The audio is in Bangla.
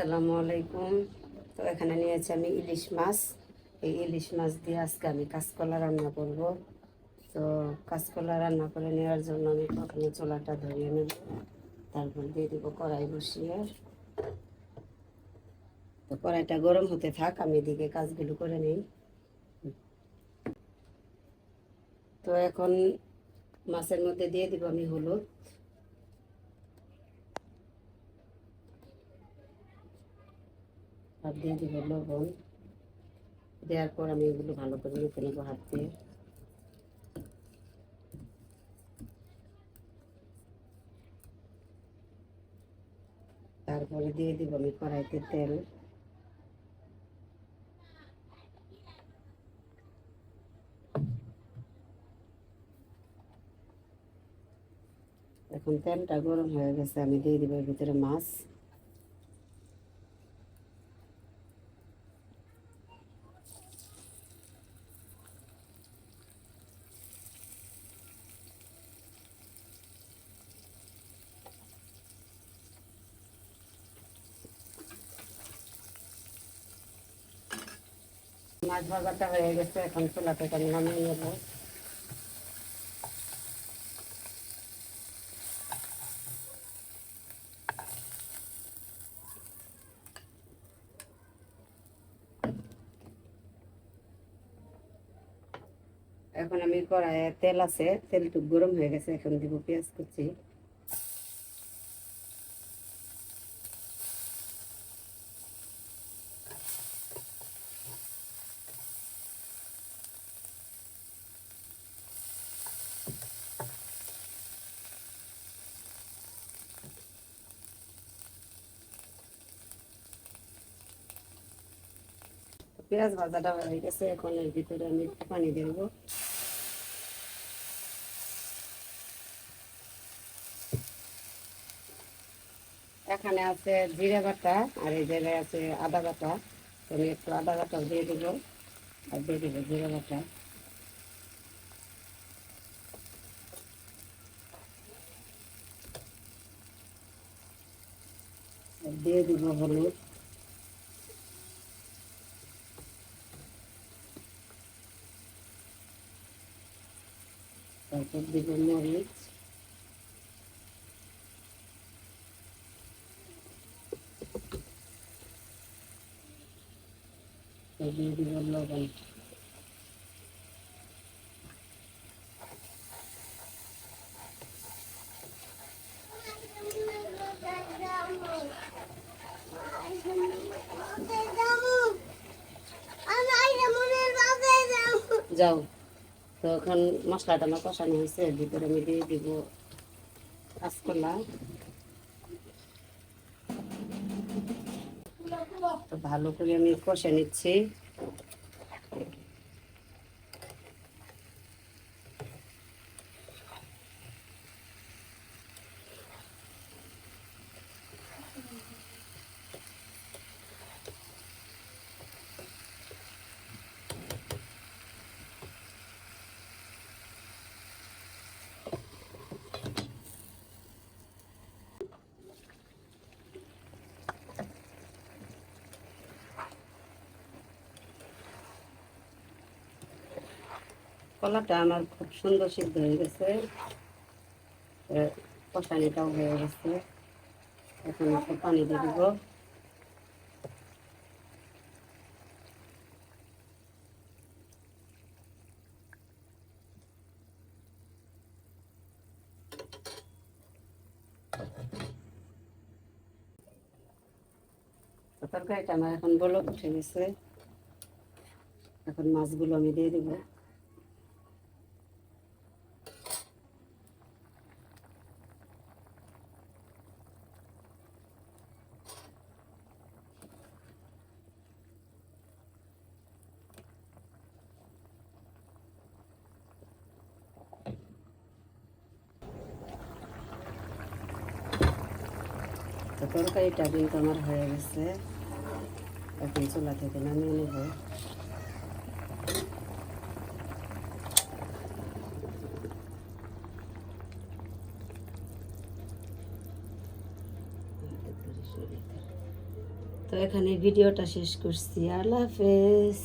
আসসালামু আলাইকুম। তো এখানে নিয়েছি আমি ইলিশ মাছ। এই ইলিশ মাছ দিয়ে আজকে আমি কাঁচকলা রান্না করব। তো কাঁচকলা রান্না করে নেওয়ার জন্য আমি প্রথমে চোলাটা ধরিয়ে নেব। তারপর দিয়ে দেবো কড়াই বসিয়ে। তো কড়াইটা গরম হতে থাক, আমি এদিকে কাজগুলো করে নিই। তো এখন মাছের মধ্যে দিয়ে দিব আমি হলুদ। আর দিয়ে দিব লবণ দেওয়ার পর আমি এগুলো ভালো করে মেখে নেব হাত দিয়ে। তারপরে দিয়ে দিব আমি কড়াইতে তেল। এখন তেলটা গরম হয়ে গেছে, আমি দিয়ে দিব ভিতরে মাছ। মাছ ভাজাটা হয়ে গেছে, এখন চুলা থেকে নামিয়ে নেব। এখন আমি কড়াইয়ে তেল আছে, তেলটুক গরম হয়ে গেছে, এখন দিব পেঁয়াজ কুচি। পেঁয়াজ ভাজাটা হয়ে গেছে, এখন এর ভিতরে আমি একটু পানি দিয়ে দেবো। এখানে আছে জিরা বাটা আর এই জায়গায় আছে আদা বাটা। আমি একটু আদা বাটা দিয়ে দেবো আর দিয়ে দেবো জিরা বাটা। দিয়ে দিব হলুদ। তারপর দিব মরিচ। দিয়ে দিব লবণ। যাও। তো এখন মশলাটা আমার কষানো হয়েছে, ভিতরে আমি দিয়ে দিব কাঁচকলা তো ভালো করে আমি কষে নিচ্ছি। কলাটা আমার খুব সুন্দর সিদ্ধ হয়ে গেছে। কষানিটাও হয়ে গেছে। এখন একটু পানি দিয়ে দিব। তরকারিটা আমার এখন বলক উঠে গেছে। এখন মাছগুলো আমি দিয়ে দেবো। তরকারিটা কিন্তু আমার হয়ে গেছে, এখন চুলা থেকে নামিয়ে নেব। তো এখানে ভিডিওটা শেষ করছি। আল্লাহ হাফেজ।